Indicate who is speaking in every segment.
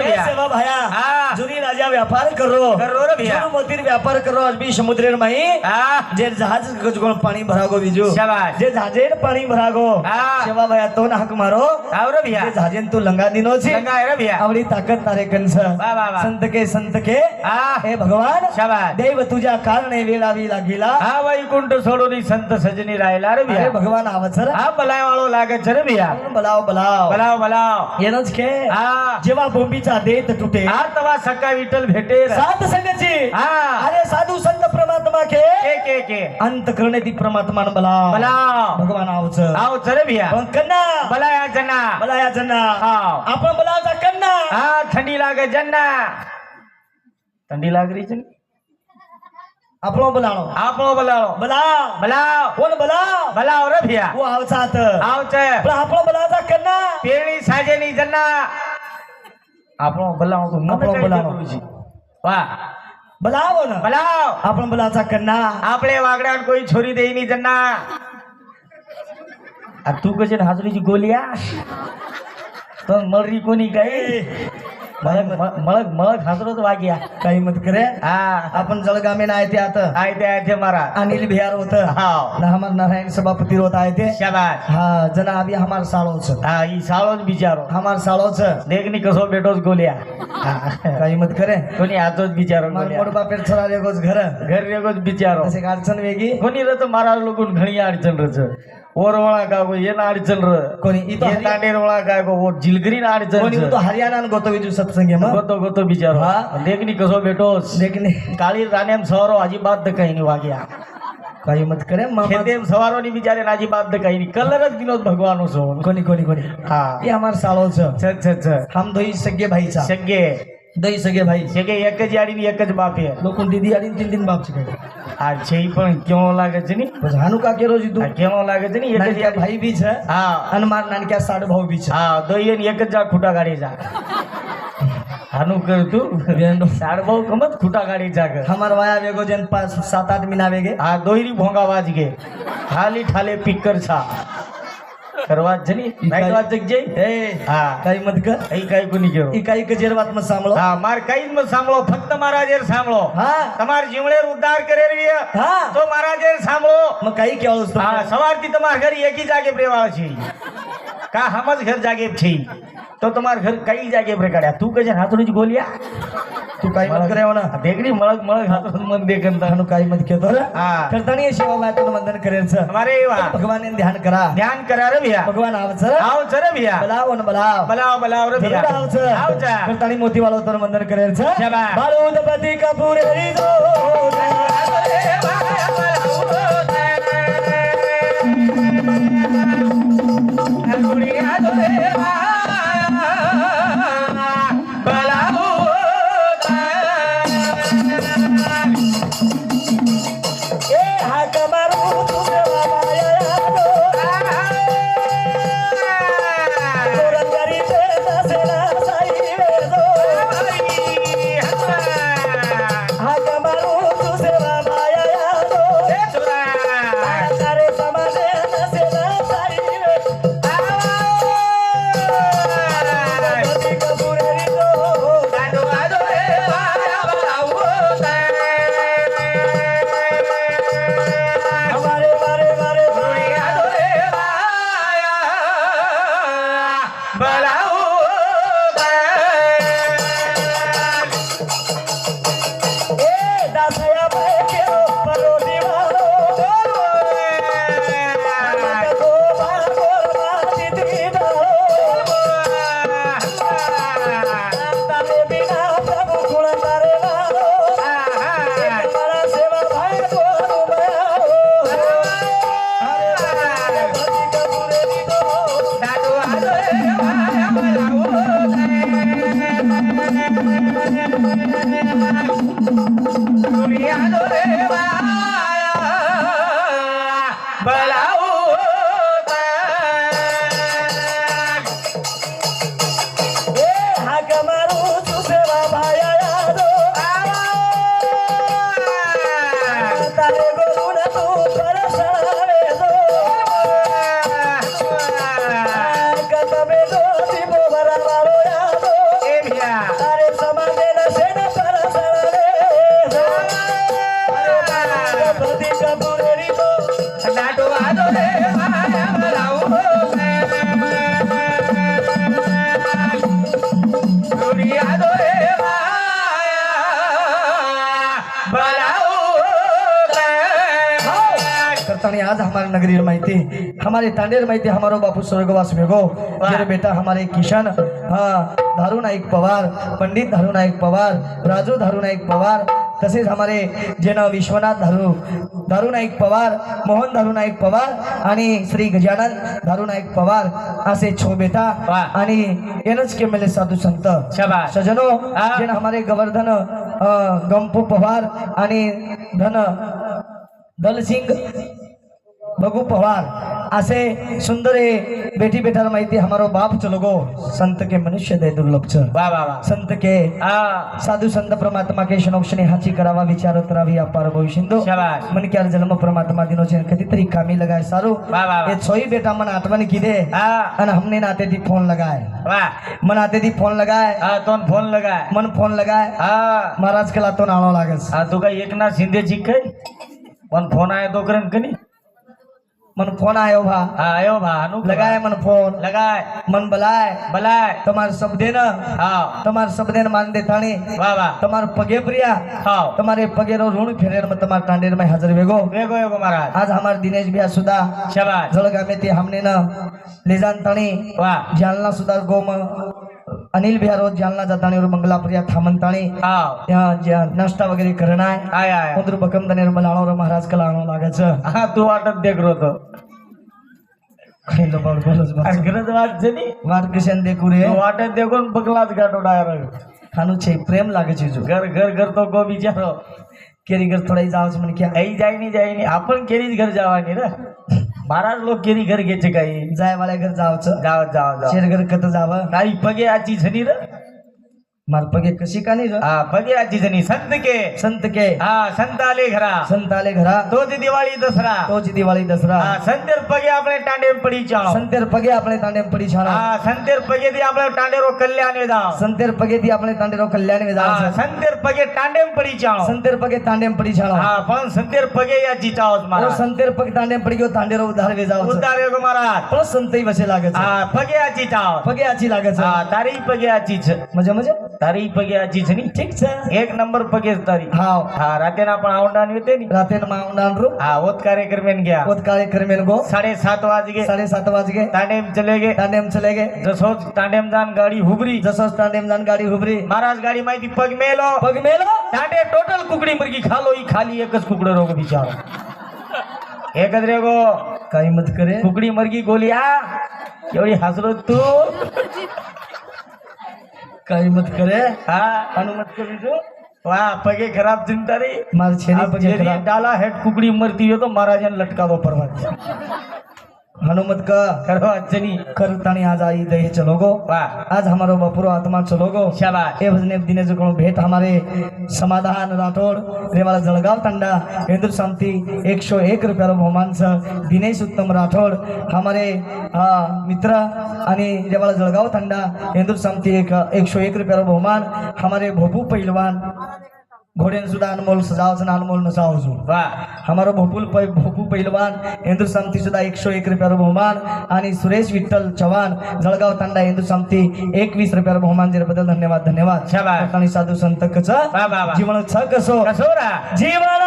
Speaker 1: ए
Speaker 2: भैया।
Speaker 1: भैया व्यापार करो.
Speaker 2: करो रे भैया.
Speaker 1: मोदी व्यापार करो अभी समुद्र रे जे जहाज
Speaker 2: पानी
Speaker 1: भरागो बिजू. शाबाश. जे
Speaker 2: जहाजे
Speaker 1: पानी भरागो हां. सेवा भैया
Speaker 2: तो
Speaker 1: नाक
Speaker 2: मारो.
Speaker 1: आव रे भैया. जहाजे जहाजेन
Speaker 2: तू लंगा दिनो
Speaker 1: छी लंगा रे भैया.
Speaker 2: अपनी ताकत तारे
Speaker 1: कंस. वाह संत के
Speaker 2: संत
Speaker 1: के. हे.
Speaker 2: भगवान
Speaker 1: देव तुझा कारण वेला भी लागिला.
Speaker 2: हा वैकुंठ सोडून संत सजनी राहिला रे
Speaker 1: भैया.
Speaker 2: भगवान
Speaker 1: आवचर हा बलाय वाळो
Speaker 2: लागच रे भैया. बलाव बलाव. बलाव बलाव.
Speaker 1: येनच के.
Speaker 2: हा. जेव्हा
Speaker 1: बोंबीचा देत तुटे.
Speaker 2: हा
Speaker 1: तवा सकाळी દેત તૂટે
Speaker 2: હા તવા સકા વિઠ્ઠલ ભેટે રે.
Speaker 1: સાત સંગતજી
Speaker 2: હા
Speaker 1: અરે સાધુ સંત પરમાત્મા કે
Speaker 2: કે કે કે
Speaker 1: અંત કરણેથી પરમાત્મા બલાવ
Speaker 2: બલાવ
Speaker 1: ભગવાન આવશે
Speaker 2: આવ છે રે ભૈયા
Speaker 1: પણ કન્ના
Speaker 2: બલાયા જના
Speaker 1: બલાયા જના
Speaker 2: હા
Speaker 1: આપણે બલાવતા કન્ના
Speaker 2: હા ઠંડી લાગે જન્ના ઠંડી લાગ રહી છે ને
Speaker 1: આપણો બલાણો
Speaker 2: આપણો બલાવો
Speaker 1: બલાવ
Speaker 2: બલાવ
Speaker 1: કોણ બલાવ
Speaker 2: બલાવ રે ભૈયા
Speaker 1: હું આવસાત
Speaker 2: આવ છે
Speaker 1: પણ આપણો બલાવતા કન્ના
Speaker 2: પેણી સાજેની જન્ના આપણો ભલાવો તો
Speaker 1: આપણો
Speaker 2: છે. વાહ.
Speaker 1: બલાવો ને.
Speaker 2: બલાવ.
Speaker 1: આપણો બલાવતા કરના
Speaker 2: આપણે વાગડા કોઈ છોરી દે ની જન્ના. આ તું કહે છે ને હાજરીજી ગોલિયા? તો મરી કોની ગઈ? मळक मळक मळक हसरत वाग्या.
Speaker 1: काही मत करे?
Speaker 2: हा.
Speaker 1: आपण जळगामे आहे ते आता.
Speaker 2: आहे ते आहे मारा.
Speaker 1: अनिल बिहार होत. हा हमार नारायण सभापती होत आहे ते. हा जना अभी हमार
Speaker 2: साळोच हा ई सालोच बिचारो.
Speaker 1: हमार
Speaker 2: साळोच देख नी कसो भेटोच गोल्या.
Speaker 1: काही मत करे?
Speaker 2: कोणी
Speaker 1: आजच
Speaker 2: बिचारो
Speaker 1: मोड पेट सरा रेगोच घर.
Speaker 2: घर रेगोच बिचारो.
Speaker 1: असे अडचण
Speaker 2: वेगळी?
Speaker 1: कोणी
Speaker 2: रच मारा लोकून घणी अडचण
Speaker 1: रच.
Speaker 2: ஒருவளாக
Speaker 1: ಏನು
Speaker 2: ಆಡಿಸಲ್ರು
Speaker 1: ಕೊನಿ ಇದು ಹರಿಯಾಣ ಒಳಗಾಗ ಜಿಲ್ಗರಿನ ಆಡಿಸಲ್
Speaker 2: ಕೊನಿ ಇದು ಹರಿಯಾಣ
Speaker 1: ಗೊತ್ತವಿದ್ದು
Speaker 2: ಸತ್ಸಂಗ ಗೊತ್ತೋ ಗೊತ್ತೋ ಬಿಚಾರ
Speaker 1: ಲೇಖನಿ
Speaker 2: ಕಸೋ ಬೇಟೋ ಲೇಖನಿ ಕಾಳಿ ರಾಣ್ಯಾಮ್ ಸವಾರೋ ಅಜಿಬಾದ್ ಕೈನಿ ವಾಗ್ಯ
Speaker 1: काही मत करे
Speaker 2: खेदेम सवारोनी बिचारे नाजी बाप द काही कलरच विनोद भगवानो सो
Speaker 1: कोणी कोणी कोणी
Speaker 2: हा
Speaker 1: ये हमार सालो छ
Speaker 2: छ छ
Speaker 1: हम दोई सगे भाई सा
Speaker 2: सगे
Speaker 1: दही सगळे भाई
Speaker 2: सगळे એક જ યારી ની એક જ બાપ હે
Speaker 1: લોકો દીદી આડી તીન તીન બાપ છે
Speaker 2: આ છે ઈ પણ કેવો લાગે છે ની
Speaker 1: બસ હાનું કા કેરો જીધું
Speaker 2: આ કેવો લાગે છે ની એક જ યાર
Speaker 1: ભાઈ બી છે
Speaker 2: હા
Speaker 1: અને માર નાનક્યા સાડ ભાવ બી છે
Speaker 2: હા દહીં ને એક જ જા ખૂટા ગાડી જા હાનું કહ્યું તું
Speaker 1: બેનો
Speaker 2: સાડ ભાવ કમત ખૂટા ગાડી જાગ
Speaker 1: હમાર વાયા વેગો જેન પાસ સાત આઠ મહિના વેગે
Speaker 2: હા દોયરી ભોંગા વાજ ગે ખાલી ઠાલે પીકર છા વાત છે ને? નાઈટ વાત જગ્યાએ?
Speaker 1: એ
Speaker 2: હા.
Speaker 1: કાઈ મત કર.
Speaker 2: એ કાઈ કોની કરો
Speaker 1: એ કાઈ કજેર વાત મત સાંભળો.
Speaker 2: હા માર કાઈ મત સાંભળો. ફક્ત મારા જેર સાંભળો.
Speaker 1: હા.
Speaker 2: તમાર જીવળે ઉદ્ધાર કરેરવી હા. તો મારા જેર સાંભળો.
Speaker 1: મ કાઈ કેળો
Speaker 2: હા સવારથી તમાર ઘર એકી જાગે કઈ જાગે પ્રકાડ્યા તું કજે હાથડી જ ગોલિયા?
Speaker 1: तू काय मत करे म्हणा.
Speaker 2: देखरी मळक मळक हातून मन दे कंता
Speaker 1: हनु काय मत घेतो
Speaker 2: हां.
Speaker 1: करतानी शिवा बायकोन वंदन करेच
Speaker 2: अरे वा.
Speaker 1: भगवान ध्यान करा.
Speaker 2: ध्यान करा रे भिया.
Speaker 1: भगवान
Speaker 2: आवच. आवच रे भैया.
Speaker 1: बलाव न बलाव. बलाव
Speaker 2: बलाव
Speaker 1: रे भैया.
Speaker 2: आवच. आवच
Speaker 1: करतानी मोती वाला वंदन करेच
Speaker 2: बाळूद
Speaker 1: पती कपूर हरी
Speaker 3: जो.
Speaker 1: करतानी आज हमारे नगरी माहिती हमारे तांडेर माहिती हमारो बापू स्वर्गवास भेगो मेरे बेटा हमारे किशन हाँ धारू नाईक पवार पंडित धारू नाईक पवार राजू धारू नाईक पवार तसेच हमारे जे नाव विश्वनाथ धारू धारू नाईक पवार मोहन धारू नाईक पवार आणि श्री गजानन धारू नाईक पवार असे छो बेटा
Speaker 2: वाह.
Speaker 1: आणि एनच के मेले साधू संत. सजनो. जे हमारे गवर्धन गंपू पवार आणि धन दलसिंग बघू पवार असे सुंदर हे बेटी बेटाला माहिती हमारो बाप चलो गो संत के मनुष्य दे दुर्लभ संत के साधू संत परमात्मा के शनोक्षणे हाची करावा विचार करावी अपार
Speaker 2: शाबास.
Speaker 1: मन क्यार जन्म परमात्मा दिनो छे कधीतरी कामी लगाय सारू। ये छोई बेटा मन आठवण किदे
Speaker 2: हा
Speaker 1: आणि हमने नाते दी फोन लगाय।
Speaker 2: वा
Speaker 1: मन आते दी फोन लगाय।
Speaker 2: हा तो फोन लगाय।
Speaker 1: मन फोन लगाय।
Speaker 2: हा
Speaker 1: महाराज केला तो नाणो लागस।
Speaker 2: तू काय एकनाथ शिंदेची काय पण फोन आहे तो करेन कनी?
Speaker 1: मन फोन आयो भा.
Speaker 2: आयो भा अनूप
Speaker 1: लगाए मन फोन.
Speaker 2: लगाय.
Speaker 1: मन बलाय.
Speaker 2: बलाय.
Speaker 1: तुम्हार शब्दे
Speaker 2: न.
Speaker 1: हाँ तुम्हार शब्दे न मान
Speaker 2: दे ठाणे
Speaker 1: वाह वाह तुम्हार
Speaker 2: पगे
Speaker 1: प्रिया. हाँ तुम्हारे पगे रो ऋण फेरे में तुम्हार टांडेर में हाजिर
Speaker 2: वेगो. वेगो वेगो महाराज.
Speaker 1: आज हमार दिनेश भैया सुदा
Speaker 2: शाबाश
Speaker 1: जलगा में ते हमने न. ले जान
Speaker 2: ठाणे वाह
Speaker 1: जालना सुधा गोम. अनिल बिहारोज जालना जातानेवर मंगलाप्रिया
Speaker 2: थामंताणे
Speaker 1: आव. नाश्ता वगैरे करणार आहे
Speaker 2: आय
Speaker 1: मुंद्रू दाने मलाणावर महाराज कला आणू लागायच.
Speaker 2: हा तू वाटत देखरो तो
Speaker 1: खैलो
Speaker 2: बाळ वाट जनी
Speaker 1: वारकिशन
Speaker 2: देखुरे वाटत देखून बकलाच गाठो डायरेक्ट.
Speaker 1: खानुचे प्रेम लागायचे जो.
Speaker 2: घर घर घर तो गो बिचारो
Speaker 1: केरी घर थोडाही जावच म्हण
Speaker 2: आई जायनी जायनी आपण केलीच घर जावानी ना महाराज लोक केरी घर घ्यायचे काही.
Speaker 1: जाय घर जाव छ
Speaker 2: जाव जाव जाव.
Speaker 1: शेर घर कत जाव?
Speaker 2: नाही पगे आची झनी रे
Speaker 1: मार मालपगे कशी काली ग?
Speaker 2: आजी जनी संत के.
Speaker 1: संत के.
Speaker 2: हा संत आले घरा.
Speaker 1: संत आले घरा.
Speaker 2: तोच दिवाळी दसरा.
Speaker 1: तोच दिवाळी दसरा.
Speaker 2: हा संतेर पगे आपले टांडेम पडी चाळो.
Speaker 1: संतेर पगे आपले टांडेम पडी चाळो.
Speaker 2: हा संतेर पगे दी आपले टांडेरो कल्याण वेदा.
Speaker 1: संतेर पगे दी आपले टांडेरो कल्याण वेदा.
Speaker 2: संतेर पगे टांडेम पडी चाळो.
Speaker 1: संतेर पगे टांडेम पडी चाळो.
Speaker 2: हा पण संतेर पगे या जी
Speaker 1: चाळो
Speaker 2: मारा
Speaker 1: संतेर पगे टांडेम पडी गयो टांडेरो उधार वे जाओ
Speaker 2: उद्धार वे मारा
Speaker 1: पण संतई बसे लागत
Speaker 2: हा पगे आजी चाळो.
Speaker 1: पगे आजी
Speaker 2: लागत हा तारी पगे आची
Speaker 1: मजे मजे.
Speaker 2: તારી પગે આ જીજની
Speaker 1: ઠીક છે
Speaker 2: એક નંબર પગે તારી
Speaker 1: હા
Speaker 2: હા રાતે ના પણ આવડાન વેતે ની
Speaker 1: રાતે ના આવડાન રો
Speaker 2: હા ઓત કાર્યક્રમ
Speaker 1: મેં ગયા ઓત કાર્યક્રમ
Speaker 2: મેં ગો 7:30
Speaker 1: વાગે 7:30 વાગે
Speaker 2: તાંડેમ ચલે ગે
Speaker 1: તાંડેમ ચલે ગે
Speaker 2: જસોજ તાંડેમ જાન ગાડી હુબરી
Speaker 1: જસોજ તાંડેમ જાન ગાડી હુબરી
Speaker 2: મહારાજ ગાડી માંથી પગ મેલો
Speaker 1: પગ મેલો
Speaker 2: તાંડે ટોટલ કુકડી મુર્ગી ખાલો ઈ ખાલી એક જ કુકડો રોગ બિચારો एक रेगो
Speaker 1: काही मत करे
Speaker 2: कुकडी मरगी गोलिया एवढी हसलो तू
Speaker 1: काही मत करे
Speaker 2: हा
Speaker 1: अनुमत करी जो
Speaker 2: वा पगे खराब चिंता रे
Speaker 1: मार छेनी
Speaker 2: अब
Speaker 1: पगे
Speaker 2: जेरी
Speaker 1: खराब
Speaker 2: डाला हेड कुकडी मरती हो
Speaker 1: हनुमत का?
Speaker 2: खरो अजनी
Speaker 1: करतानी आज आई दही चलो गो आज हमारो बपुरो आत्मा चलो गो
Speaker 2: शाबाश।
Speaker 1: ए भजने दिने जो कोनो भेट हमारे समाधान राठोड रेवाला जळगाव तांडा हिंदू शांती एक सौ एक रुपयाला बहुमान छ। दिनेश उत्तम राठोड हमारे मित्र आणि रेवाला जळगाव तांडा हिंदू शांती एक एक सौ एक रुपयाला बहुमान हमारे भोपू पहिलवान। घोडेन सुद्धा अनमोल सजावचं आणि अनमोल नसावजू
Speaker 2: वा.
Speaker 1: हमारो भोपूल पै भोपू पहिलवान हिंदू शांती सुद्धा एकशे एक रुपयावर बहुमान आणि सुरेश विठ्ठल चव्हाण जळगाव तांडा हिंदू शांती एकवीस रुपयावर बहुमान दिल्याबद्दल धन्यवाद धन्यवाद. आणि साधू संत
Speaker 2: वा
Speaker 1: जीवन छ कसो?
Speaker 2: कसो
Speaker 1: जीवन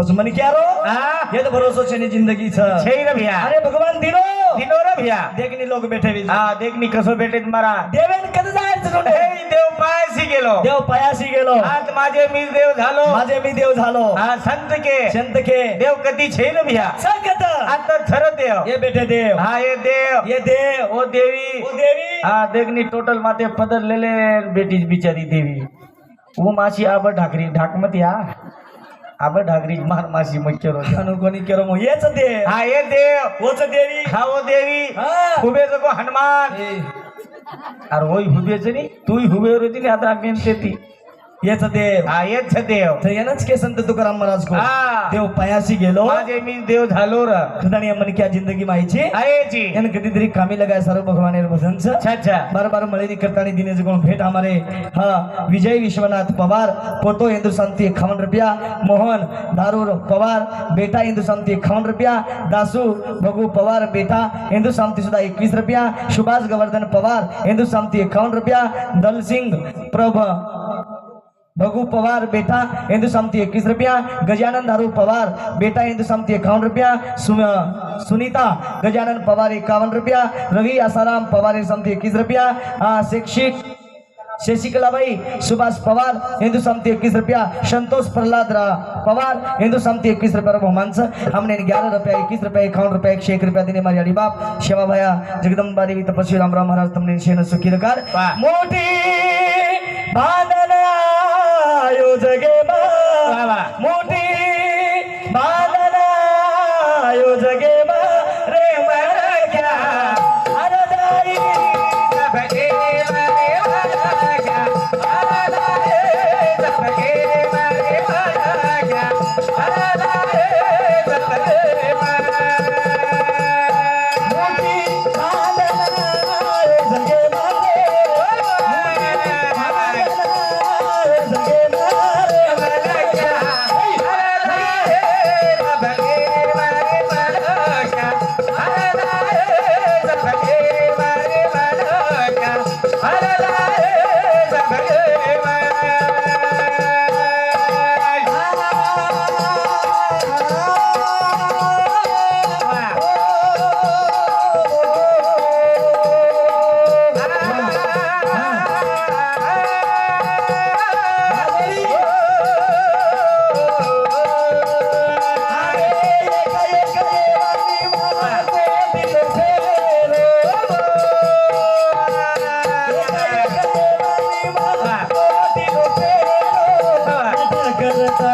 Speaker 1: बस
Speaker 2: मन
Speaker 1: क्या रो ये तो भरोसा छे जिंदगी
Speaker 2: छ रे भैया
Speaker 1: अरे भगवान दिनो
Speaker 2: दिनो रे भैया
Speaker 1: देखनी लोग बैठे भी
Speaker 2: हां देखनी कसो बैठे तुम्हारा
Speaker 1: देवेन कधी जायचं
Speaker 2: सोडे देव पायाशी गेलो.
Speaker 1: देव पायाशी गेलो.
Speaker 2: आज माझे मी देव झालो.
Speaker 1: माझे मी देव झालो.
Speaker 2: हा संत के.
Speaker 1: संत के
Speaker 2: देव कधी छे रे भैया
Speaker 1: संगत
Speaker 2: आता थर देव.
Speaker 1: ये बैठे देव.
Speaker 2: हा ये देव.
Speaker 1: ये देव.
Speaker 2: ओ देवी.
Speaker 1: ओ देवी.
Speaker 2: हा देखनी टोटल माते पदर लेले बेटी बिचारी देवी. वो माशी आबा ढाकरी ढाकमत या आबर ढाकरी मार माशी मच्छर होते.
Speaker 1: अनु कोणी केलं मग? येच ते
Speaker 2: हा ये देव.
Speaker 1: होच देवी.
Speaker 2: हा ओ देवी.
Speaker 1: हा.
Speaker 2: हुबेचं को हनुमान. अरे होय हुबेचं नाही तूही हुबेवर होती आता मेनते ती
Speaker 1: याचा देव.
Speaker 2: हा येच देव.
Speaker 1: तर यानंच के संत तुकाराम महाराज को देव पायाशी गेलो.
Speaker 2: माझे मी देव झालो र
Speaker 1: खदानी जिंदगी माहिती आहे जी. यानं कधीतरी कामी
Speaker 2: लगाय सर्व
Speaker 1: भगवान भजनचं. बार बार मळेरी करतानी दिने गुण भेट हमारे हा विजय विश्वनाथ पवार पोतो हिंदुस्तान ती खावन रुपया मोहन दारूर पवार बेटा हिंदुस्तान ती खावन रुपया दासू भगू पवार बेटा हिंदुस्तान ती सुद्धा एकवीस रुपया सुभाष गवर्धन पवार हिंदुस्तान ती खावन रुपया दलसिंग प्रभ भगु पवार बेटा हिंदू समिति इक्कीस रुपया गजानन धारू पवार बेटा हिंदू समिति इक्यावन रुपया सुनीता गजानन पवार इक्यावन रुपया रवि आसाराम पवार हिंदू समिति इक्कीस रुपया शिक्षित शशिकलाबाई सुभाष पवार हिंदू समिति इक्कीस रुपया संतोष प्रहलाद पवार हिंदू समिति इक्कीस रुपया बहुमान से हमने ग्यारह रुपया इक्कीस रुपया इक्यावन रुपया एक एक रुपया दिने हमारी अड़ी बाप शेवा भाया जगदम्बा देवी तपस्वी राम राम महाराज तुमने शेन सुखी
Speaker 2: रखा
Speaker 1: मोटी बांधना आयोजगे
Speaker 2: वाह, वाह.
Speaker 1: मोठी बांधन आयोजगे रे 哥哥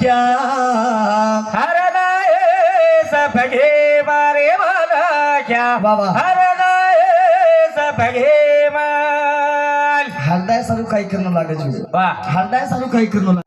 Speaker 1: क्या
Speaker 2: हर नाये सफगे मारे मला क्या
Speaker 1: बाबा.
Speaker 2: हर नाये सफगे माल.
Speaker 1: हालदाय सारू काही करणं लागे
Speaker 2: वाह
Speaker 1: हालदाय सारू काही करणं